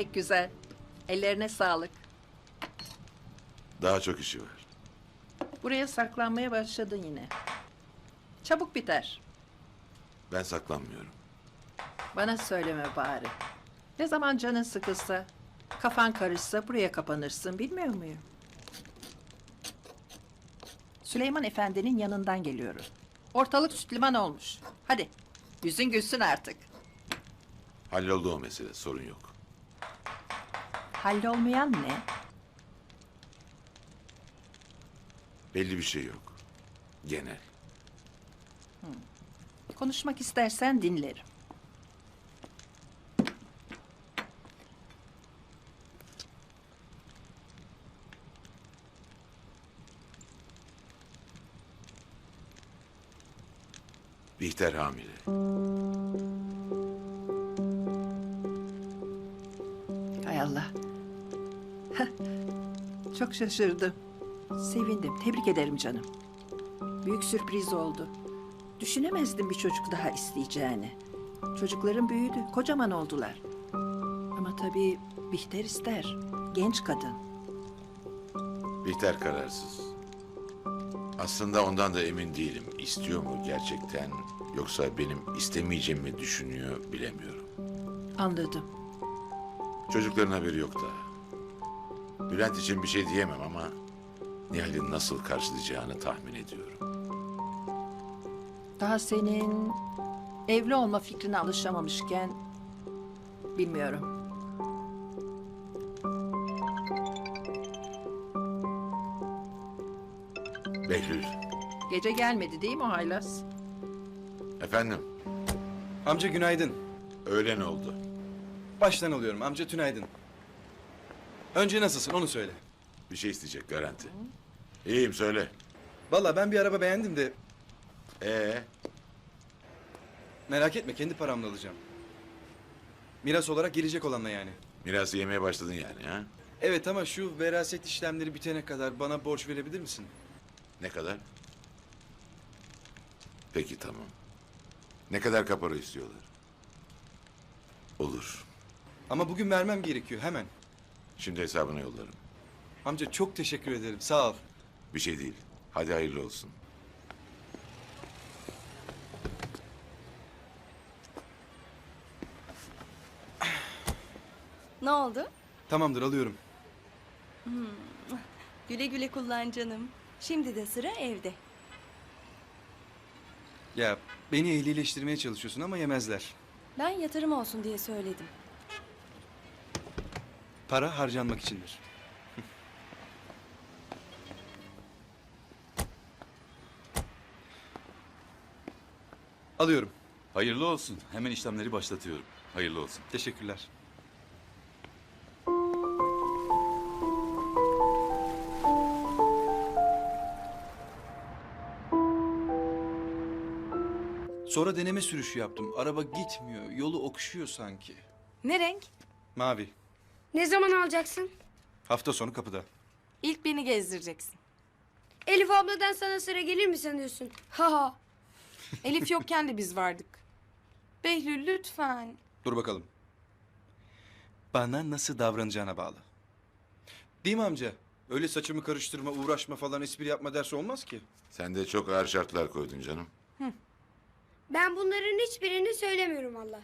Pek güzel. Ellerine sağlık. Daha çok işi var. Buraya saklanmaya başladın yine. Çabuk biter. Ben saklanmıyorum. Bana söyleme bari. Ne zaman canın sıkılsa, kafan karışsa buraya kapanırsın bilmiyor muyum? Süleyman Efendi'nin yanından geliyorum. Ortalık sütliman olmuş. Hadi yüzün gülsün artık. Halloldu o mesele, sorun yok. Hallolmayan ne? Belli bir şey yok. Genel. Konuşmak istersen dinlerim. Bihter hamile. Hay Allah. Çok şaşırdım. Sevindim. Tebrik ederim canım. Büyük sürpriz oldu. Düşünemezdim bir çocuk daha isteyeceğini. Çocukların büyüdü, kocaman oldular. Ama tabii Bihter ister. Genç kadın. Bihter kararsız. Aslında ondan da emin değilim. İstiyor mu gerçekten yoksa benim istemeyeceğimi düşünüyor bilemiyorum. Anladım. Çocukların haberi yok daha. Bülent için bir şey diyemem ama Nihal'in nasıl karşılayacağını tahmin ediyorum. Daha senin evli olma fikrine alışamamışken bilmiyorum. Behlül. Gece gelmedi değil mi o haylaz? Efendim, Amca günaydın. öğlen oldu. Baştan alıyorum amca tünaydın. Önce nasılsın onu söyle. Bir şey isteyecek garanti. İyiyim söyle. Vallahi ben bir araba beğendim de Ee, merak etme kendi paramla alacağım. Miras olarak gelecek olanla yani. mirası yemeye başladın yani ha? Evet ama şu veraset işlemleri bitene kadar bana borç verebilir misin? Ne kadar? Peki tamam. Ne kadar kapora istiyorlar? Olur. Ama bugün vermem gerekiyor hemen. Şimdi hesabına yollarım. Amca çok teşekkür ederim sağ ol. Bir şey değil. Hadi hayırlı olsun. Ne oldu? Tamamdır alıyorum. Güle güle kullan canım. Şimdi de sıra evde. Ya beni ehlileştirmeye çalışıyorsun ama yemezler. Ben yatırım olsun diye söyledim. Para harcanmak içindir. Alıyorum. Hayırlı olsun. Hemen işlemleri başlatıyorum. Hayırlı olsun. Teşekkürler. Sonra deneme sürüşü yaptım. Araba gitmiyor. Yolu okşuyor sanki. Ne renk? Mavi. Ne zaman alacaksın? Hafta sonu kapıda. İlk beni gezdireceksin. Elif abladan sana sıra gelir mi sanıyorsun? Ha ha. Elif yokken de biz vardık. Behlül lütfen. Dur bakalım. Bana nasıl davranacağına bağlı. Değil mi amca? Öyle saçımı karıştırma, uğraşma falan espri yapma dersi olmaz ki. Sen de çok ağır şartlar koydun canım. Ben bunların hiçbirini söylemiyorum Allah.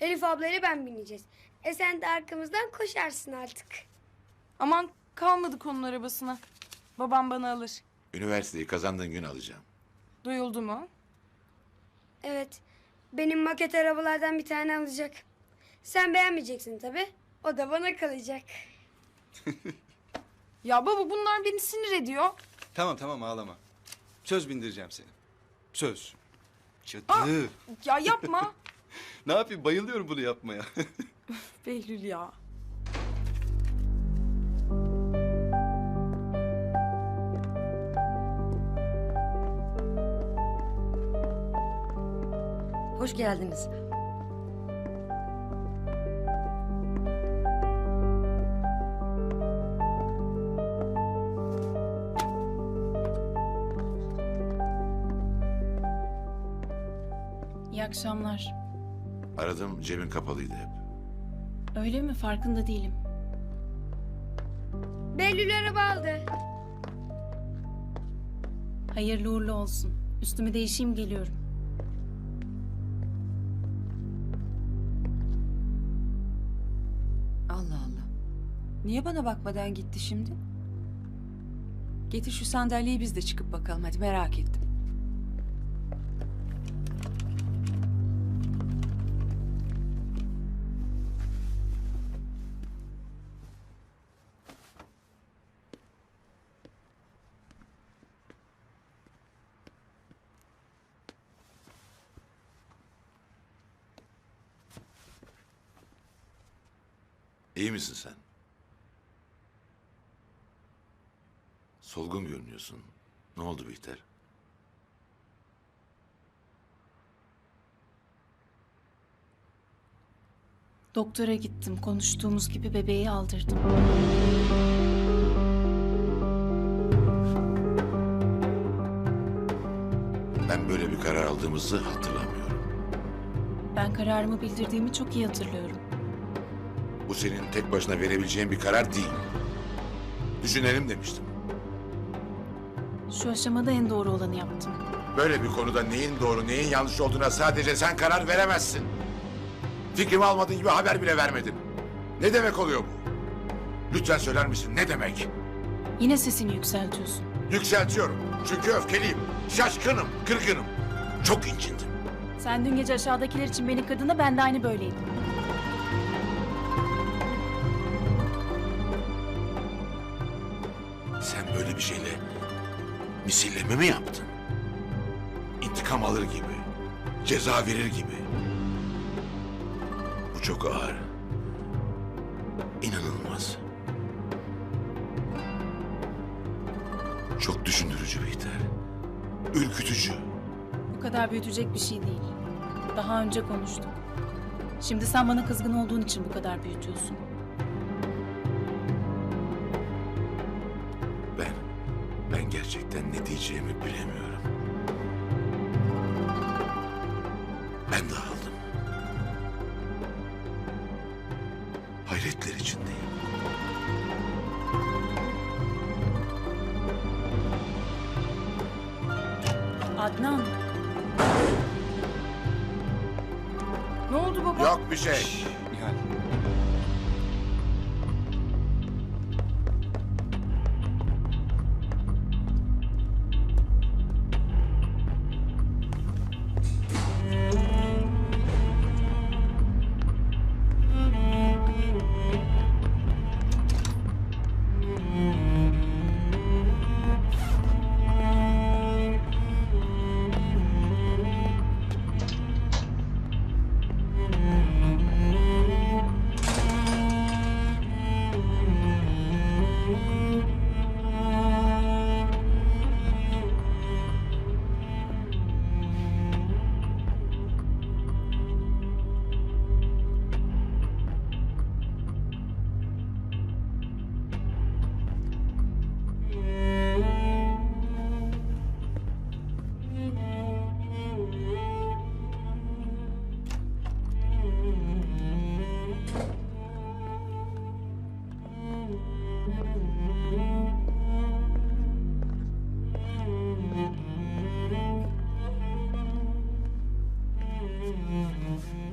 Elif ablayla ben bineceğiz. E sen de arkamızdan koşarsın artık. Aman kalmadık onun arabasına. Babam bana alır. Üniversiteyi kazandığın gün alacağım. Duyuldu mu? Evet. Benim maket arabalardan bir tane alacak. Sen beğenmeyeceksin tabii. O da bana kalacak. Ya baba bunlar beni sinir ediyor. Tamam tamam ağlama. Söz bindireceğim seni. Söz. Aa! Ya yapma. ne yapayım bayılıyorum bunu yapmaya. Behlül ya. Hoş geldiniz. İyi akşamlar. Aradım cebin kapalıydı hep. Öyle mi? Farkında değilim. Behlül araba aldı. Hayırlı uğurlu olsun. Üstümü değişeyim geliyorum. Allah Allah. Niye bana bakmadan gitti şimdi? Getir şu sandalyeyi biz de çıkıp bakalım hadi merak ettim. İyi misin sen? Solgun görünüyorsun. Ne oldu Bihter? Doktora gittim. Konuştuğumuz gibi bebeği aldırdım. Ben böyle bir karar aldığımızı hatırlamıyorum. Ben kararımı bildirdiğimi çok iyi hatırlıyorum. Bu senin tek başına verebileceğin bir karar değil. Düşünelim demiştim. Şu aşamada en doğru olanı yaptım. Böyle bir konuda neyin doğru neyin yanlış olduğuna sadece sen karar veremezsin. Fikrimi almadığın gibi haber bile vermedin. Ne demek oluyor bu? Lütfen söyler misin ne demek? Yine sesini yükseltiyorsun. Yükseltiyorum. Çünkü öfkeliyim. Şaşkınım, kırgınım. Çok incindim. Sen dün gece aşağıdakiler için beni kırdığında ben de aynı böyleydim. Sen böyle bir şeyle misilleme mi yaptın? İntikam alır gibi, ceza verir gibi. Bu çok ağır. İnanılmaz. Çok düşündürücü Bihter. Ürkütücü. Bu kadar büyütecek bir şey değil. Daha önce konuştuk. Şimdi sen bana kızgın olduğun için bu kadar büyütüyorsun. Ben gerçekten ne diyeceğimi bilemiyorum. Ben de aldım. Hayretler içindeyim. Adnan. Ne oldu baba? Yok bir şey. Nihal.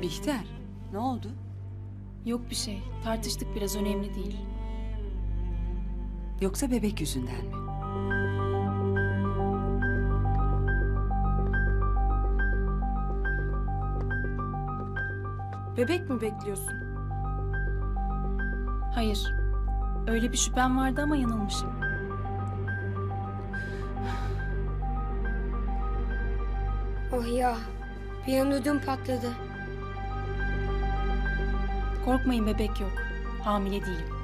Bihter ne oldu? Yok bir şey. Tartıştık biraz önemli değil. Yoksa bebek yüzünden mi? Bebek mi bekliyorsun? Hayır. Öyle bir şüphem vardı ama yanılmışım. Oh ya. Bir an ödüm patladı. Korkmayın bebek yok. Hamile değilim.